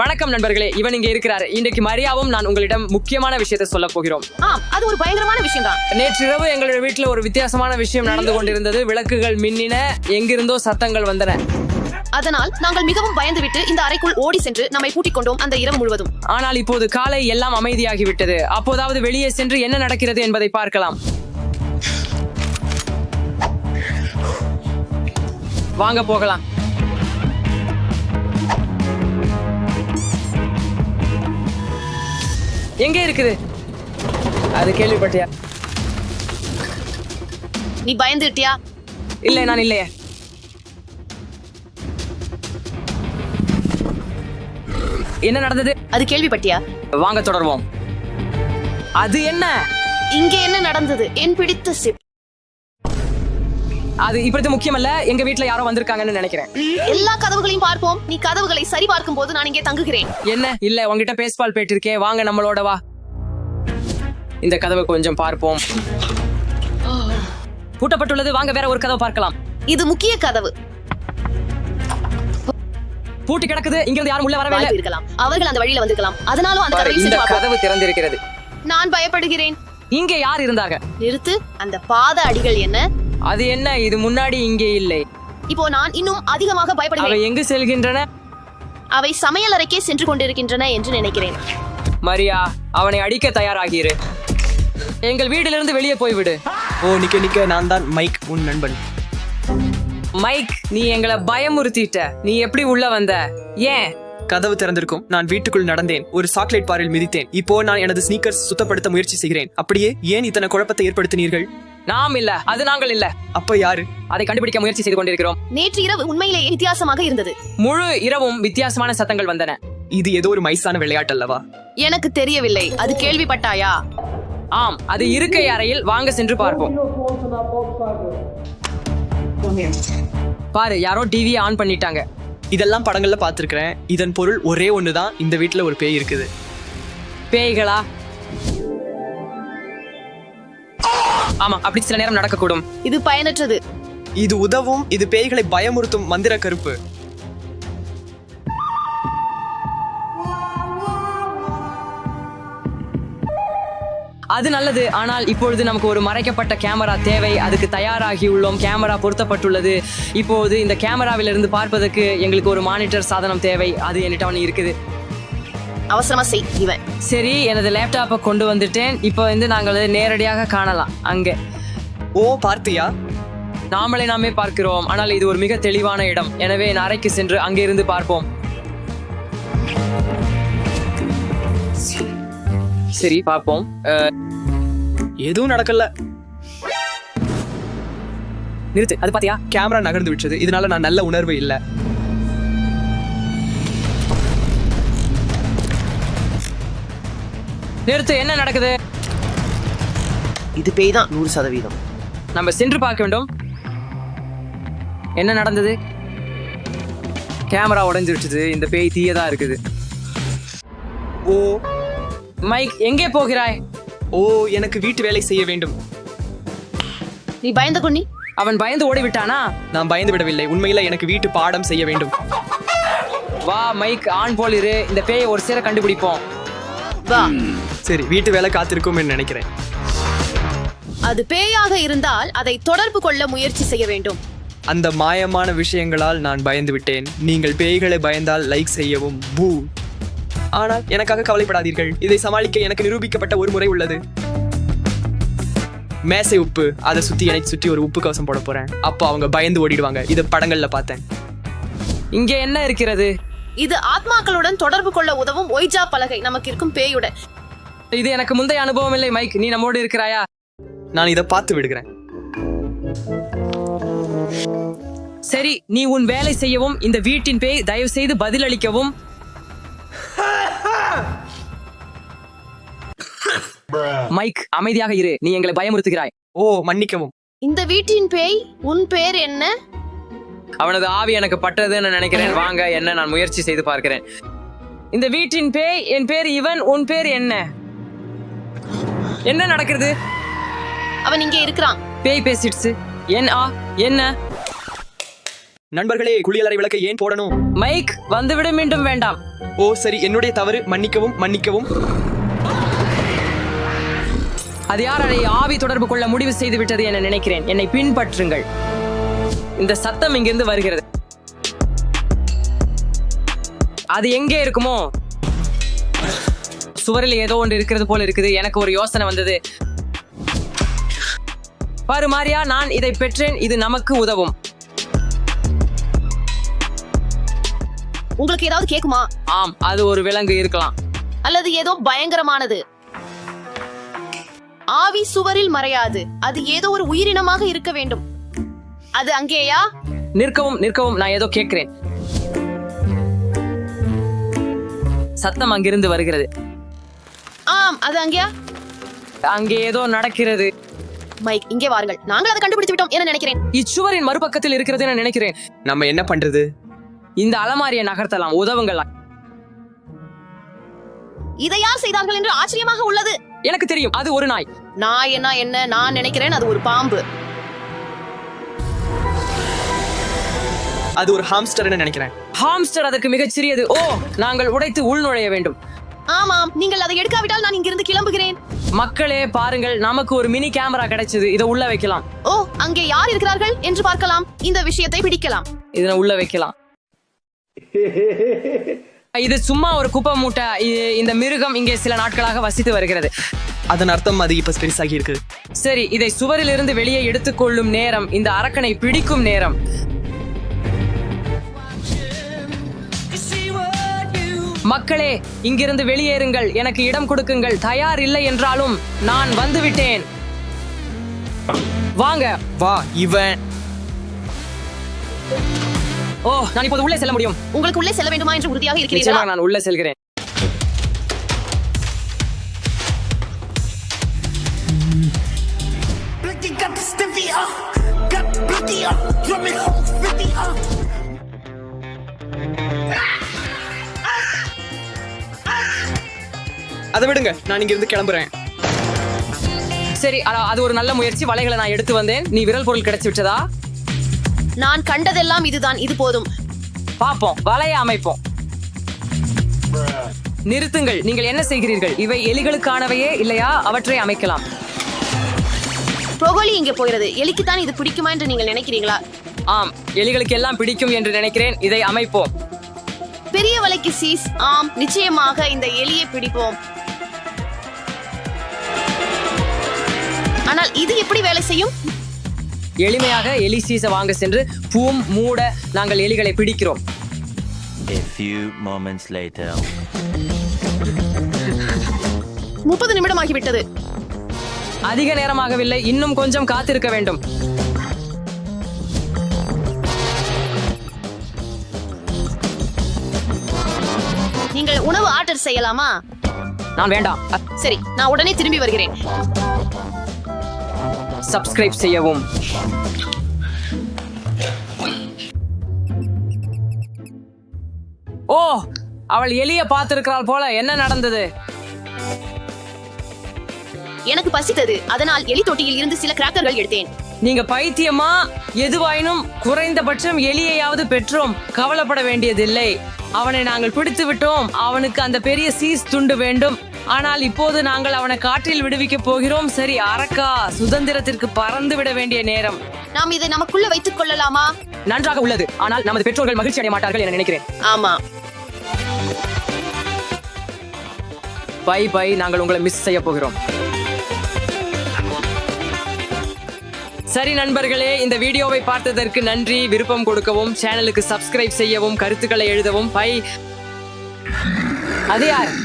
வணக்கம் நண்பர்களே இவன் இங்க இருக்கிறார். இன்றைக்கு மரியாவும் நான் உங்களிடம் முக்கியமான விஷயத்தை சொல்ல போகிறோம். ஆம் அது ஒரு பயங்கரமான விஷயம் தான் நேற்றிரவு எங்களுடைய வீட்டில் ஒரு வித்தியாசமான விஷயம் நடந்து கொண்டிருந்தது. விளக்குகள் மின்னின எங்கிருந்தோ சத்தங்கள் வந்தன. அதனால் நாங்கள் மிகவும் பயந்துவிட்டு இந்த அறைக்குள் ஓடி சென்று நம்மை பூட்டிக் கொண்டோம் அந்த இரவு முழுவதும். ஆனால் இப்போது காலை எல்லாம் அமைதியாகிவிட்டது. அப்போதாவது வெளியே சென்று என்ன நடக்கிறது என்பதை பார்க்கலாம். வாங்க போகலாம். எங்க இருக்குது? அது கேள்விப்பட்டியா? நீ பயந்துட்டியா? இல்லை நான் இல்லையே. என்ன நடந்தது? அது கேள்விப்பட்டியா? வாங்க தொடர்வோம். அது என்ன? இங்கே என்ன நடந்தது? என் பிடித்த சிப் அது இப்படி முக்கியமல்ல. எங்க வீட்ல யாரோ வந்திருக்காங்கன்னு நினைக்கிறேன். எல்லா கதவுகளையும் பார்ப்போம். நீ கதவுகளை சரி பார்க்கும் போது நான் இங்கே தங்குகிறேன். என்ன? இல்ல உங்ககிட்ட பேஸ்பால் பேட்டு இருக்கே. வாங்க நம்மளோட வா. இந்த கதவை கொஞ்சம் பார்ப்போம். பூட்டப்பட்டுள்ளது. வாங்க வேற ஒரு கதவை பார்க்கலாம். இது முக்கிய கதவு. பூட்டி கிடக்குது. இங்க இருந்து யாரும் உள்ள வரவே இல்லை. இருக்கலாம் அவர்கள் அந்த வழியில வந்திருக்கலாம். அதனாலும் அந்த இந்த. கதவு திறந்திருக்கிறது. நான் பயப்படுகிறேன். இங்கே யார் இருந்தாங்க? நிறுத்து. அந்த பாத அடிகள் என்ன? அது என்ன? இது முன்னாடி இங்கே இல்லை. இப்போ நான் இன்னும் அதிகமாக அவை பயப்படுகிறேன் எங்கு செல்கின்றன? அவை சமையல் அறைக்கே சென்று கொண்டிருக்கின்றன என்று நினைக்கிறேன். மரியா அவனை அடிக்க தயாராகிரு. எங்கள் வீட்டிலிருந்து வெளியே போய்விடு. ஓ நிக்க நிக்க. நான் தான் மைக் உன் நண்பன். மைக் நீ எங்களை பயமுறுத்திட்ட. நீ எப்படி உள்ள வந்த? ஏன்? கதவு திறந்திருக்கும். நான் வீட்டுக்குள் நடந்தேன். ஒரு சாக்லேட் பாரில் மிதித்தேன். இப்போ நான் எனது ஸ்னீக்கர்ஸ் சுத்தப்படுத்த முயற்சி செய்கிறேன். அப்படியே ஏன் இத்தனை குழப்பத்தை ஏற்படுத்தினீர்கள்? நாம் இல்ல அது நாங்கள் இல்ல. அப்ப யாரு? அதை கண்டுபிடிக்க முயற்சி செய்து கொண்டிருக்கிறோம். நேற்று இரவு உண்மையிலேயே வித்தியாசமாக இருந்தது. முழு இரவும் வித்தியாசமான சத்தங்கள் வந்தன. இது ஏதோ ஒரு மைசான விளையாட்டு அல்லவா? எனக்கு தெரியவில்லை. அது கேள்விப்பட்டாயா? ஆம் அது இருக்கை அறையில் வாங்க சென்று பார்ப்போம். பாரு யாரோ டிவி ஆன் பண்ணிட்டாங்க. இதெல்லாம் படங்கள்ல பார்த்திருக்கிறேன். இதன் பொருள் ஒரே ஒண்ணுதான். இந்த வீட்ல ஒரு பேய் இருக்குது. பேய்களா? ஆமா அப்படி சில நேரம் நடக்கக்கூடும். இது பயனற்றது. இது உதவும் இது பேய்களை பயமுறுத்தும் மந்திர கருப்பு. அது நல்லது ஆனால் இப்பொழுது நமக்கு ஒரு மறைக்கப்பட்ட கேமரா தேவை. அதுக்கு தயாராகி உள்ளோம். கேமரா பொருத்தப்பட்டுள்ளது. இப்போது இந்த கேமராவிலிருந்து பார்ப்பதற்கு எங்களுக்கு ஒரு மானிட்டர் சாதனம் தேவை. அது என்கிட்ட ஒன்று இருக்குது. அவசரமா செய் இவன். சரி எனது லேப்டாப்பை கொண்டு வந்துட்டேன். இப்போ வந்து நாங்கள் நேரடியாக காணலாம். அங்கே. ஓ பார்த்தியா? நாமளே நாமே பார்க்கிறோம். ஆனால் இது ஒரு மிக தெளிவான இடம். எனவே என் அறைக்கு சென்று அங்கிருந்து பார்ப்போம். சரி பார்ப்போம். எதுவும் நடக்கல. நிறுத்து. அது பாத்தியா கேமரா நகர்ந்து விட்டது. இதனால நான் நல்ல உணர்வு இல்ல. நிறுத்து என்ன நடக்குது? இது பேய் தான் நூறு சதவீதம். நம்ம சென்று பார்க்க வேண்டும். என்ன நடந்தது? கேமரா உடைஞ்சு விட்டது இந்த பேய் தீயதா இருக்குது. ஓ. மைக் எங்கே போகிறாய்? ஓ எனக்கு வீட்டு வேலை செய்ய வேண்டும். நீ பயந்த கொன்னி அவன் பயந்து ஓடி விட்டானா நான் பயந்து விடவில்லை. உண்மையில எனக்கு வீட்டு பாடம் செய்ய வேண்டும். வா மைக் ஆன் போல் இரு. இந்த பேயை ஒரு சேர கண்டுபிடிப்போம். வா. சரி வீட்டு வேலை காத்திருக்கும் நினைக்கிறேன். அது பேயாக இருந்தால் அதை தொடர்பு கொள்ள முயற்சி செய்ய வேண்டும். அந்த மாயமான விஷயங்களால் நான் பயந்து விட்டேன். நீங்கள் பேய்களை பயந்தால் லைக் செய்யவும் பூ ஆனால் எனக்காக கவலைப்படாதீர்கள். இதை சமாளிக்க எனக்கு நிரூபிக்கப்பட்ட ஒரு முறை உள்ளது. மேசை உப்பு. அதை சுத்தி எனக்கு சுற்றி ஒரு உப்பு கவசம் போட போறேன். அப்போ அவங்க பயந்து ஓடிடுவாங்க. இது படங்கள்ல பார்த்தேன். இங்கே என்ன இருக்கிறது? இது ஆத்மாக்களுடன் தொடர்பு கொள்ள உதவும் ஒய்ஜா பலகை நமக்கு இருக்கும் பேயுடன். இது எனக்கு முந்தைய அனுபவம் இல்லை மைக். நீ நம்மோடு இருக்கிறாயா? நான் இதை பார்த்து விடுகிறேன். சரி நீ உன் வேலை செய்யவும் இந்த வீட்டின் பேய் தயவு செய்து பதிலளிக்கவும். மைக் அமைதியாக இரு. நீ எங்களை பயமுறுத்துகிறாய். ஓ மன்னிக்கவும். இந்த வீட்டின் பேய் உன் பேர் என்ன? அவனது ஆவி எனக்கு பட்டதுன்னு நினைக்கிறேன். வாங்க என்ன நான் முயற்சி செய்து பார்க்கிறேன். இந்த வீட்டின் பேய் என் பேர் இவன் உன் பேர் என்ன? என்ன நடக்கிறது? அவன் இங்கே இருக்கிறான். பேய் பேசிடுச்சு. என் ஆ என்ன? நண்பர்களே குளியலறை விளக்கை ஏன் போடணும்? மைக் வந்துவிட மீண்டும் வேண்டாம். ஓ சரி என்னுடைய தவறு மன்னிக்கவும் மன்னிக்கவும். அது யார் அதை ஆவி தொடர்பு கொள்ள முடிவு செய்து விட்டது என நினைக்கிறேன். என்னை பின்பற்றுங்கள். இந்த சத்தம் இங்கிருந்து வருகிறது. அது எங்கே இருக்குமோ? சுவரில் ஏதோ ஒன்று இருக்கிறது போல இருக்குது. எனக்கு ஒரு யோசனை வந்தது. பாரு மாரியா நான் இதை பெற்றேன். இது நமக்கு உதவும். உங்களுக்கு ஏதாவது கேக்குமா? ஆம் அது ஒரு விலங்கு இருக்கலாம். அல்லது ஏதோ பயங்கரமானது. ஆவி சுவரில் மறையாது. அது ஏதோ ஒரு உயிரினமாக இருக்க வேண்டும். அது அங்கேயா? நிற்கவும் நிற்கவும் நான் ஏதோ கேட்கிறேன். சத்தம் அங்கிருந்து வருகிறது. ஆம் அது அங்கேயா? அங்கே ஏதோ நடக்கிறது. மைக் இங்கே வாருங்கள். நாங்கள் அதை கண்டுபிடித்து விட்டோம் என நினைக்கிறேன். இச்சுவரின் மறுபக்கத்தில் இருக்கிறது நான் நினைக்கிறேன். நம்ம என்ன பண்றது? இந்த அலமாரியை நகர்த்தலாம். உதவுங்கள். இதை யார் செய்தார்கள் என்று ஆச்சரியமாக உள்ளது. எனக்கு தெரியும் அது ஒரு நாய். நான் என்ன என்ன? நான் நினைக்கிறேன் அது ஒரு பாம்பு. அது ஒரு ஹாம்ஸ்டர்னு நினைக்கிறேன். ஹாம்ஸ்டர் அதற்கு மிகச் சிறியது ஓ நாங்கள் உடைத்து உள்நுழைய வேண்டும். ஆமாம் நீங்கள் அதை எடுக்காவிட்டால் நான் இங்கிருந்து கிளம்புகிறேன். மக்களே பாருங்கள் நமக்கு ஒரு மினி கேமரா கிடைச்சது. இதை உள்ள வைக்கலாம். ஓ அங்கே யார் இருக்கிறார்கள் என்று பார்க்கலாம். இந்த விஷயத்தை பிடிக்கலாம். இதை உள்ள வைக்கலாம். இது சும்மா ஒரு குப்பை மூட்டை இ- இந்த மிருகம் இங்கே சில நாட்களாக வசித்து வருகிறது. அதன் அர்த்தம் அது இப்ப பெருசாகி இருக்கு சரி இதை சுவரில் இருந்து வெளியே எடுத்துக்கொள்ளும் நேரம் இந்த அரக்கனை பிடிக்கும் நேரம். மக்களே இங்கிருந்து வெளியேறுங்கள். எனக்கு இடம் கொடுக்குங்கள். தயார் இல்லை என்றாலும் நான் வந்துவிட்டேன். வாங்க. வா இவன். ஓ நான் இப்போது உள்ளே செல்ல முடியும். உங்களுக்கு உள்ளே செல்ல வேண்டுமா என்று உறுதியாக இருக்கிறீர்களா? நான் உள்ளே செல்கிறேன். அதை விடுங்க நான் இங்க இருந்து கிளம்புறேன். சரி அது ஒரு நல்ல முயற்சி. வலைகளை நான் எடுத்து வந்தேன். நீ விரல் பொருள் கிடைச்சு விட்டதா? நான் கண்டதெல்லாம் இதுதான். இது போதும். பாப்போம் வலையை அமைப்போம். நிறுத்துங்கள். நீங்கள் என்ன செய்கிறீர்கள்? இவை எலிகளுக்கானவையே இல்லையா? அவற்றை அமைக்கலாம். புரோகோலி இங்கே போகிறது. எலிக்குத்தான் இது பிடிக்குமா என்று நீங்கள் நினைக்கிறீங்களா? ஆம். எலிகளுக்கு எல்லாம் பிடிக்கும் என்று நினைக்கிறேன். இதை அமைப்போம். பெரிய வலைக்கு சீஸ். ஆம். நிச்சயமாக இந்த எலியை பிடிப்போம். ஆனால் இது எப்படி வேலை செய்யும்? எளிமையாக எலி சீச வாங்க சென்று பூம் மூட நாங்கள் எலிகளை பிடிக்கிறோம். A few moments later. முப்பது நிமிடம் ஆகிவிட்டது அதிக நேரமாகவில்லை இன்னும் கொஞ்சம் காத்திருக்க வேண்டும். நீங்கள் உணவு ஆர்டர் செய்யலாமா? நான் வேண்டாம். சரி நான் உடனே திரும்பி வருகிறேன். சப்ஸ்கிரைப் செய்யவும். ஓ அவள் எலிய பார்த்திருக்கிறாள் போல. என்ன நடந்தது? எனக்கு பசித்தது அதனால் எலி தொட்டியில் இருந்து சில கிராக்கர்கள் எடுத்தேன். நீங்க பைத்தியமா? எதுவாயினும் குறைந்தபட்சம் எலியையாவது பெற்றோம். கவலைப்பட வேண்டியதில்லை. அவனை நாங்கள் பிடித்து விட்டோம். அவனுக்கு அந்த பெரிய சீஸ் துண்டு வேண்டும். ஆனால் இப்போது நாங்கள் அவனை காற்றில் விடுவிக்க போகிறோம். சரி அரக்கா சுதந்திரத்திற்கு பறந்து விட வேண்டிய நேரம். நாம் இதை நமக்குள்ள வைத்துக் கொள்ளலாமா? நன்றாக உள்ளது. ஆனால் நமது பெற்றோர்கள் மகிழ்ச்சி அடைய மாட்டார்கள் என நினைக்கிறேன். ஆமா. பை பை நாங்கள் உங்களை மிஸ் செய்ய போகிறோம். சரி நண்பர்களே இந்த வீடியோவை பார்த்ததற்கு நன்றி. விருப்பம் கொடுக்கவும் சேனலுக்கு சப்ஸ்கிரைப் செய்யவும் கருத்துக்களை எழுதவும். பை. அது யார்?